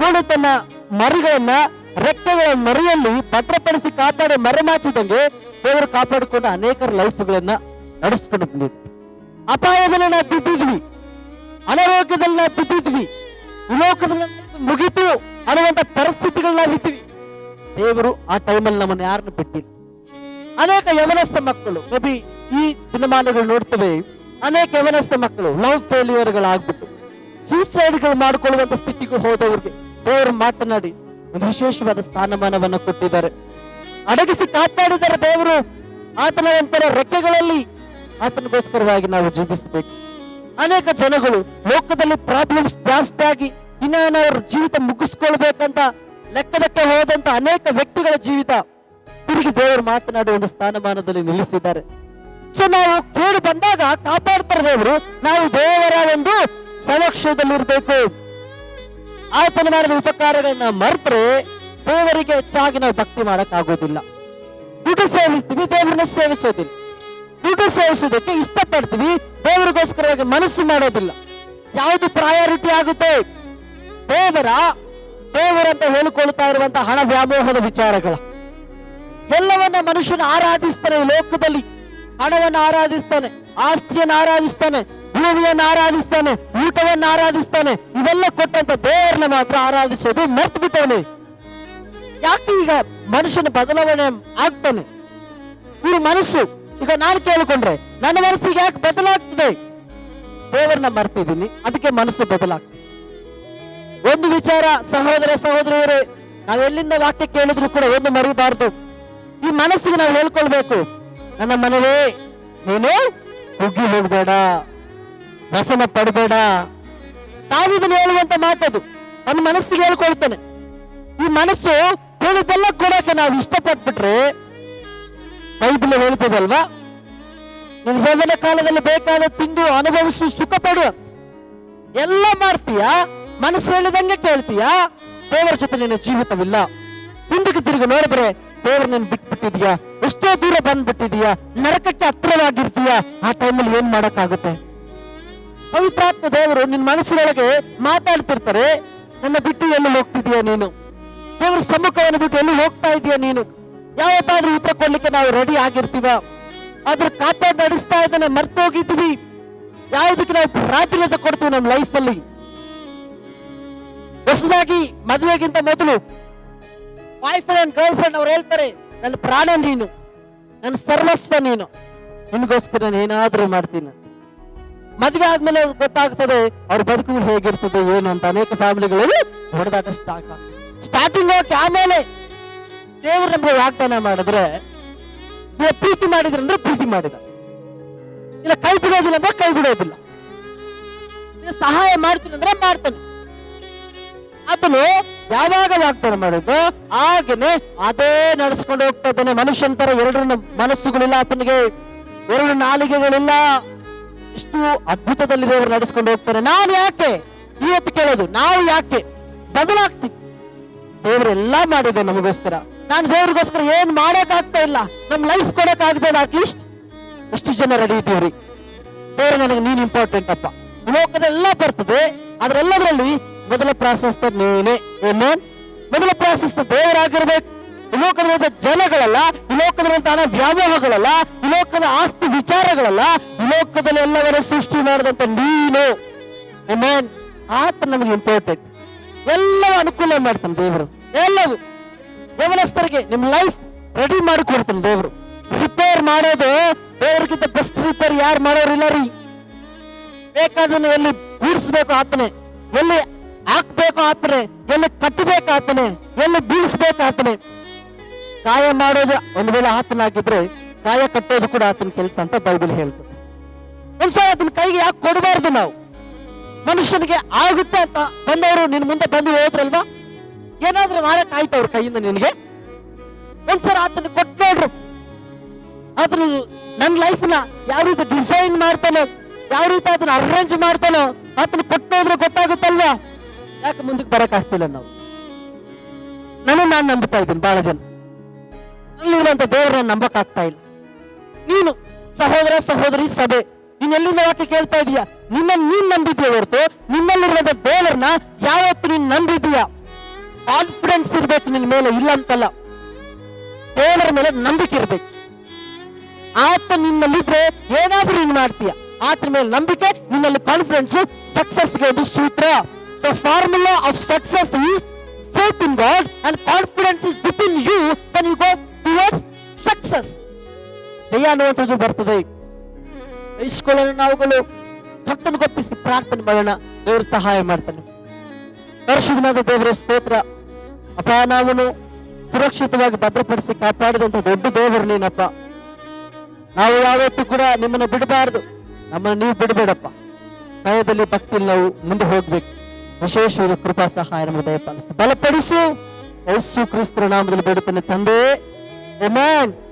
ಕೋಳಿ ತನ್ನ ಮರಿಗಳನ್ನ ರೆಕ್ಕೆಗಳ ಮರಿಯಲ್ಲಿ ಭದ್ರಪಡಿಸಿ ಕಾಪಾಡಿ ಮರೆಮಾಚಿದಂಗೆ ದೇವರು ಕಾಪಾಡಿಕೊಂಡು ಅನೇಕರ ಲೈಫ್ಗಳನ್ನ ನಡೆಸಿಕೊಂಡು ಬಂದಿದೆ. ಅಪಾಯದಲ್ಲಿ ನಾವು ಬಿದ್ದಿದ್ವಿ, ಅನಾರೋಗ್ಯದಲ್ಲಿ ನಾವು ಬಿದ್ದಿದ್ವಿ ಲೋಕದಲ್ಲಿ ಮುಗೀತು ಅನ್ನುವಂತ ಪರಿಸ್ಥಿತಿಗಳನ್ನ ನಾವಿದ್ವಿ ದೇವರು ಆ ಟೈಮಲ್ಲಿ ನಮ್ಮನ್ನು ಯಾರನ್ನು ಬಿಟ್ಟಿಲ್ಲ. ಅನೇಕ ಯವನಸ್ಥ ಮಕ್ಕಳು ಮೇ ಬಿ ಈ ದಿನಮಾನಗಳು ನೋಡ್ತವೆ, ಅನೇಕ ಯವನಸ್ಥ ಮಕ್ಕಳು ಲವ್ ಫೇಲ್ಯೂರ್ಗಳಾಗ್ಬಿಟ್ಟು ಸೂಸೈಡ್ಗಳು ಮಾಡ್ಕೊಳ್ಳುವಂತ ಸ್ಥಿತಿಗೂ ಹೋದವ್ರಿಗೆ ದೇವರು ಮಾತನಾಡಿ ಒಂದು ವಿಶೇಷವಾದ ಸ್ಥಾನಮಾನವನ್ನ ಕೊಟ್ಟಿದ್ದಾರೆ. ಅಡಗಿಸಿ ಕಾಪಾಡಿದ್ದಾರೆ ದೇವರು ಆತನ ನಂತರ ರೆಕ್ಕೆಗಳಲ್ಲಿ ಆತನಿಗೋಸ್ಕರವಾಗಿ ನಾವು ಜೀವಿಸಬೇಕು. ಅನೇಕ ಜನಗಳು ಲೋಕದಲ್ಲಿ ಪ್ರಾಬ್ಲಮ್ಸ್ ಜಾಸ್ತಿ ಆಗಿ ಇನ್ನ ಅವ್ರ ಜೀವಿತ ಮುಗಿಸ್ಕೊಳ್ಬೇಕಂತ ಲೆಕ್ಕದಕ್ಕೆ ಹೋದಂತ ಅನೇಕ ವ್ಯಕ್ತಿಗಳ ಜೀವಿತ ತಿರುಗಿ ದೇವರು ಮಾತನಾಡಿ ಒಂದು ಸ್ಥಾನಮಾನದಲ್ಲಿ ನಿಲ್ಲಿಸಿದ್ದಾರೆ. ಸೊ ನಾವು ಕೇಳಿ ಬಂದಾಗ ಕಾಪಾಡ್ತಾರೆ ದೇವರು. ನಾವು ದೇವರ ಒಂದು ಸಮಕ್ಷದಲ್ಲಿ ಇರಬೇಕು ಆತನ ಮಾಡಿದ ಉಪಕಾರಗಳನ್ನ ಮರೆತರೆ ದೇವರಿಗೆ ಹೆಚ್ಚಾಗಿ ನಾವು ಭಕ್ತಿ ಮಾಡಕ್ ಆಗೋದಿಲ್ಲ ದುಡ್ಡು ಸೇವಿಸ್ತೀವಿ, ದೇವರನ್ನ ಸೇವಿಸೋದಿಲ್ಲ. ದುಡ್ಡು ಸೇವಿಸೋದಕ್ಕೆ ಇಷ್ಟಪಡ್ತೀವಿ, ದೇವರಿಗೋಸ್ಕರವಾಗಿ ಮನಸ್ಸು ಮಾಡೋದಿಲ್ಲ. ಯಾವುದು ಪ್ರಯಾರಿಟಿ ಆಗುತ್ತೆ? ದೇವರ ದೇವರಂತ ಹೇಳಿಕೊಳ್ತಾ ಇರುವಂತಹ ಹಣ ವ್ಯಾಮೋಹದ ವಿಚಾರಗಳ. ಎಲ್ಲವನ್ನ ಮನುಷ್ಯನ ಆರಾಧಿಸ್ತಾನೆ ಲೋಕದಲ್ಲಿ. ಹಣವನ್ನು ಆರಾಧಿಸ್ತಾನೆ, ಆಸ್ತಿಯನ್ನು ಆರಾಧಿಸ್ತಾನೆ ಭೂಮಿಯನ್ನು ಆರಾಧಿಸ್ತಾನೆ, ಊಟವನ್ನು ಆರಾಧಿಸ್ತಾನೆ, ಇವೆಲ್ಲ ಕೊಟ್ಟಂತ ದೇವರನ್ನ ಮಾತ್ರ ಆರಾಧಿಸೋದು ಮರ್ತು ಬಿಟ್ಟವನೆ ಯಾಕೆ ಈಗ ಮನುಷ್ಯನ ಬದಲಾವಣೆ ಆಗ್ತಾನೆ? ಇವ್ರ ಮನಸ್ಸು, ಈಗ ನಾನು ಕೇಳಿಕೊಂಡ್ರೆ, ನನ್ನ ಮನಸ್ಸಿಗೆ ಯಾಕೆ ಬದಲಾಗ್ತದೆ? ದೇವರನ್ನ ಮರ್ತಿದ್ದೀನಿ, ಅದಕ್ಕೆ ಮನಸ್ಸು ಬದಲಾಗ್ತದೆ. ಒಂದು ವಿಚಾರ ಸಹೋದರ ಸಹೋದರಿಯರೇ, ನಾವು ಎಲ್ಲಿಂದ ವಾಕ್ಯ ಕೇಳಿದ್ರು ಕೂಡ ಒಂದು ಮರಿಬಾರ್ದು. ಈ ಮನಸ್ಸಿಗೆ ನಾವು ಹೇಳ್ಕೊಳ್ಬೇಕು, ನನ್ನ ಮನವೇ ನೀನು ಕುಗ್ಗಿ ಹೋಗ್ಬೇಡ. ವ್ಯಸನ ಪಡಬೇಡ. ತಾವಿದನ್ನು ಹೇಳುವಂತ ಮಾತದು ನನ್ನ ಮನಸ್ಸಿಗೆ ಹೇಳ್ಕೊಳ್ತೇನೆ. ಈ ಮನಸ್ಸು ಹೇಳಿದ್ದೆಲ್ಲ ಕೊಡಕ್ಕೆ ನಾವು ಇಷ್ಟಪಟ್ಬಿಟ್ರೆ ಬೈಬಲ್ ಹೇಳ್ತದಲ್ವಾ ನೀನು ಹೋದನ ಕಾಲದಲ್ಲಿ ಬೇಕಾದ ತಿಂದು ಅನುಭವಿಸು ಸುಖ ಪಡು ಎಲ್ಲ ಮಾಡ್ತೀಯಾ? ಮನಸ್ಸು ಹೇಳಿದಂಗೆ ಕೇಳ್ತೀಯ? ದೇವರ ಜೊತೆ ನಿನ್ನ ಜೀವಿತವಿಲ್ಲ. ಹಿಂದಕ್ಕೆ ತಿರುಗಿ ನೋಡಿದ್ರೆ ದೇವರು ನೀನು ಬಿಟ್ಬಿಟ್ಟಿದ್ಯಾ? ಎಷ್ಟೋ ದೂರ ಬಂದ್ಬಿಟ್ಟಿದ್ಯಾ? ನರಕಕ್ಕೆ ಹತ್ರವಾಗಿರ್ತೀಯಾ ಆ ಟೈಮಲ್ಲಿ ಏನ್ ಮಾಡಕ್ಕಾಗುತ್ತೆ? ಪವಿತ್ರಾತ್ಮ ದೇವರು ನಿನ್ನ ಮನಸ್ಸಿನೊಳಗೆ ಮಾತಾಡ್ತಿರ್ತಾರೆ, ನನ್ನ ಬಿಟ್ಟು ಎಲ್ಲಿ ಹೋಗ್ತಿದ್ಯಾ ನೀನು? ದೇವರ ಸಮ್ಮುಖವನ್ನು ಬಿಟ್ಟು ಎಲ್ಲಿ ಹೋಗ್ತಾ ಇದೀಯ ನೀನು? ಯಾವತ್ತಾದ್ರೂ ಉತ್ತರ ಕೊಡ್ಲಿಕ್ಕೆ ನಾವು ರೆಡಿ ಆಗಿರ್ತೀವ? ಆದ್ರೆ ಕಾಪಾಡಿ ನಡೆಸ್ತಾ ಇದ್ದಾನೆ ಮರ್ತೋಗಿದ್ವಿ ಯಾವುದಕ್ಕೆ ನಾವು ಪ್ರಾಧಾನ್ಯತೆ ಕೊಡ್ತೀವಿ ನಮ್ಮ ಅಲ್ಲಿ ಹೊಸದಾಗಿ ಮದುವೆಗಿಂತ ಮೊದಲು boyfriend and girlfriend ಅವ್ರು ಹೇಳ್ತಾರೆ, ನನ್ನ ಪ್ರಾಣ ನೀನು, ನನ್ನ ಸರ್ವಸ್ವ ನೀನು. ನಿಮಗೋಸ್ಕರ ನಾನು ಏನಾದ್ರೂ ಮಾಡ್ತೀನಿ. ಮದುವೆ ಆದ್ಮೇಲೆ ಗೊತ್ತಾಗ್ತದೆ ಅವ್ರ ಬದುಕು ಹೇಗಿರ್ತದೆ, ಏನು ಅಂತ ಅನೇಕ ಫ್ಯಾಮಿಲಿಗಳಲ್ಲಿ ಹೊಡೆದಾಟ ಸ್ಟಾರ್ಟ್ ಸ್ಟಾರ್ಟಿಂಗ್ ಹೋಗಿ ಆಮೇಲೆ ದೇವ್ರು ನಮ್ಗೆ ವಾಗ್ದಾನ ಮಾಡಿದ್ರೆ ಪ್ರೀತಿ ಮಾಡಿದ್ರೆ ಅಂದ್ರೆ ಪ್ರೀತಿ ಮಾಡಿದ. ಇಲ್ಲ ಕೈ ಬಿಡೋದಿಲ್ಲ ಅಂದ್ರೆ ಕೈ ಬಿಡೋದಿಲ್ಲ. ಸಹಾಯ ಮಾಡ್ತೀನಿ ಅಂದ್ರೆ ಮಾಡ್ತಾನೆ. ಆತನು ಯಾವಾಗ ವಾಗ್ದಾನ ಮಾಡಿದ್ದು ಹಾಗೇನೆ ಅದೇ ನಡೆಸ್ಕೊಂಡು ಹೋಗ್ತಾ ಇದ್ದಾನೆ. ಮನುಷ್ಯನ ತರ ಎರಡು ಮನಸ್ಸುಗಳಿಲ್ಲ, ಆತನಿಗೆ ಎರಡು ನಾಲಿಗೆಗಳಿಲ್ಲ. ಇಷ್ಟು ಅದ್ಭುತದಲ್ಲಿ ದೇವರು ನಡೆಸ್ಕೊಂಡು ಹೋಗ್ತಾರೆ. ನಾನು ಯಾಕೆ? ಇವತ್ತು ಕೇಳೋದು, ನಾವು ಯಾಕೆ? ಬದಲಾಗ್ತೀವಿ. ದೇವರು ಎಲ್ಲಾ ಮಾಡಿದೆ ನಮಗೋಸ್ಕರ. ನಾನು ದೇವ್ರಿಗೋಸ್ಕರ ಏನ್ ಮಾಡೋಕಾಗ್ತಾ ಇಲ್ಲ. ನಮ್ ಲೈಫ್ ಕೊಡಕ್ ಆಗ್ತಾ ಇಲ್ಲ ಅಟ್ಲೀಸ್ಟ್ ಎಷ್ಟು ಜನ ರೆಡಿ ಇದ್ದೀವ್ರಿ. ದೇವ್ರು, ನನಗೆ ನೀನ್ ಇಂಪಾರ್ಟೆಂಟ್ ಅಪ್ಪ. ಲೋಕದೆಲ್ಲ ಬರ್ತದೆ, ಅದ್ರೆಲ್ಲದ್ರಲ್ಲಿ ಮೊದಲ ಪ್ರಾಶಸ್ತ ನೀನೇ. ಏನೇನ್ ಮೊದಲ ಪ್ರಾಶಸ್ತ ದೇವರಾಗಿರ್ಬೇಕು. ಈ ಲೋಕದಲ್ಲಿರುವಂತಹ ಜನಗಳಲ್ಲ, ಈ ಲೋಕದಲ್ಲಿರುವಂತಹ ವ್ಯಾಮೋಹಗಳಲ್ಲ, ಈ ಲೋಕದ ಆಸ್ತಿ ವಿಚಾರಗಳಲ್ಲ, ಈ ಲೋಕದಲ್ಲಿ ಎಲ್ಲವರ ಸೃಷ್ಟಿ ಮಾಡಿದಂತ ನೀನು. ಆತ ನಮಗೆ ಇಂಪಾರ್ಟೆಂಟ್ ಎಲ್ಲವೂ ಅನುಕೂಲ ಮಾಡ್ತಾನೆ ದೇವರು. ಎಲ್ಲವೂ. ಯವನಸ್ಥರಿಗೆ ನಿಮ್ ಲೈಫ್ ರೆಡಿ ಮಾಡಿ ಕೊಡ್ತಾನೆ ದೇವರು. ರಿಪೇರ್ ಮಾಡೋದು ದೇವರಿಗಿಂತ ಬೆಸ್ಟ್ ರಿಪೇರ್ ಯಾರು ಮಾಡೋರಿಲ್ಲ ರೀ. ಬೇಕಾದನ್ನ ಎಲ್ಲಿ ಗೂಡಿಸ್ಬೇಕು ಆತನೇ. ಎಲ್ಲಿ ಹಾಕ್ಬೇಕು ಆತನೇ. ಎಲ್ಲಿ ಕಟ್ಟಬೇಕು ಆತನೇ. ಎಲ್ಲಿ ಬೀಳಿಸ್ಬೇಕು ಆತನೆ. ಗಾಯ ಮಾಡೋದು ಒಂದು ವೇಳೆ ಆತನಾಗಿದ್ರೆ ಕಾಯ ಕಟ್ಟೋದು ಕೂಡ ಆತನ ಕೆಲಸ ಅಂತ ಬೈಬಲ್ ಹೇಳ್ತದೆ. ಒಂದ್ಸಲ ಆತನ ಕೈಗೆ ಯಾಕೆ ಕೊಡಬಾರ್ದು ನಾವು? ಮನುಷ್ಯನಿಗೆ ಆಗುತ್ತೆ ಅಂತ ಬಂದವರು ನಿನ್ ಮುಂದೆ ಬಂದು ಹೋದ್ರಲ್ವಾ ಏನಾದ್ರೂ ನಾಳೆ ಆಯ್ತು ಅವ್ರ ಕೈಯಿಂದ ನಿನಗೆ? ಒಂದ್ಸಲ ಆತನ ಕೊಟ್ಟು ನೋಡ್ರು. ಅದ್ರ ನನ್ನ ಲೈಫ್ನ ಯಾವ ರೀತಿ ಡಿಸೈನ್ ಮಾಡ್ತಾನೋ, ಯಾವ ರೀತಿ ಅದನ್ನ ಅರೇಂಜ್ ಮಾಡ್ತಾನೋ, ಆತನ ಕೊಟ್ಟು ನೋಡಿದ್ರೆ ಗೊತ್ತಾಗುತ್ತಲ್ವಾ? ಯಾಕೆ ಮುಂದಕ್ಕೆ ಬರಕ್ ಆಗ್ತಿಲ್ಲ ನಾವು? ನಾನು ನಾನು ನಂಬುತ್ತಾ ಇದ್ದೀನಿ, ಬಹಳ ಜನ. ಅಲ್ಲಿರುವಂತ ದೇವರನ್ನ ನಂಬಕ್ ಆಗ್ತಾ ಇಲ್ಲ. ನೀನು ಸಹೋದರ ಸಹೋದರಿ ಸಭೆ ನೀನ್ ಎಲ್ಲಿಂದ ಯಾಕೆ ಕೇಳ್ತಾ ಇದೀಯಾ? ನಿನ್ನ ನೀನ್ ನಂಬಿದ್ಯಾ ಹೊರತು? ನಿನ್ನಲ್ಲಿರುವಂತ ದೇವರನ್ನ ಯಾವತ್ತು ನೀನ್ ನಂಬಿದೀಯಾ? ಕಾನ್ಫಿಡೆನ್ಸ್ ಇರ್ಬೇಕು ನಿನ್ ಮೇಲೆ, ಇಲ್ಲ ಅಂತಲ್ಲ. ದೇವರ ಮೇಲೆ ನಂಬಿಕೆ ಇರ್ಬೇಕು. ಆತ ನಿನ್ನಲ್ಲಿದ್ರೆ ಏನಾದ್ರೂ ನೀನ್ ಮಾಡ್ತೀಯ. ಆತನ ಮೇಲೆ ನಂಬಿಕೆ, ನಿನ್ನಲ್ಲಿ ಕಾನ್ಫಿಡೆನ್ಸ್ ಸಕ್ಸಸ್ಗೆ ಅದು ಸೂತ್ರ. The formula of success is faith in God and confidence is with you ಜಯ ಅನ್ನುವಂಥದ್ದು ಬರ್ತದೆ. ಇಸ್ಕೊಳ್ಳೋಣ ನಾವುಗಳು. ಭಕ್ತನ ಗೊಪ್ಪಿಸಿ ಪ್ರಾರ್ಥನೆ ಮಾಡೋಣ. ದೇವರು ಸಹಾಯ ಮಾಡ್ತಾನೆ. ಪರಿಶುದ್ಧನಾದ ದೇವರ, ಸ್ತೋತ್ರ. ಅಪ್ಪ, ನಾವನು ಸುರಕ್ಷಿತವಾಗಿ ಭದ್ರಪಡಿಸಿ ಕಾಪಾಡಿದಂತ ದೊಡ್ಡ ದೇವರು ನೀನಪ್ಪ. ನಾವು ಯಾವತ್ತೂ ಕೂಡ ನಿಮ್ಮನ್ನ ಬಿಡಬಾರ್ದು. ನಮ್ಮನ್ನ ನೀವು ಬಿಡಬೇಡಪ್ಪ. ಭಯದಲ್ಲಿ ಭಕ್ತಿ ನಾವು ಮುಂದೆ ಹೋಗ್ಬೇಕು. ವಿಶೇಷವಾದ ಕೃಪಾ, ಸಹಾಯ ನಮ್ಮ ದಯಪಾಲಿಸು ಬಲಪಡಿಸು. ಯೇಸು ಕ್ರಿಸ್ತರ ನಾಮದಲ್ಲಿ ಬಿಡುತ್ತೇನೆ ತಂದೆ. Amen.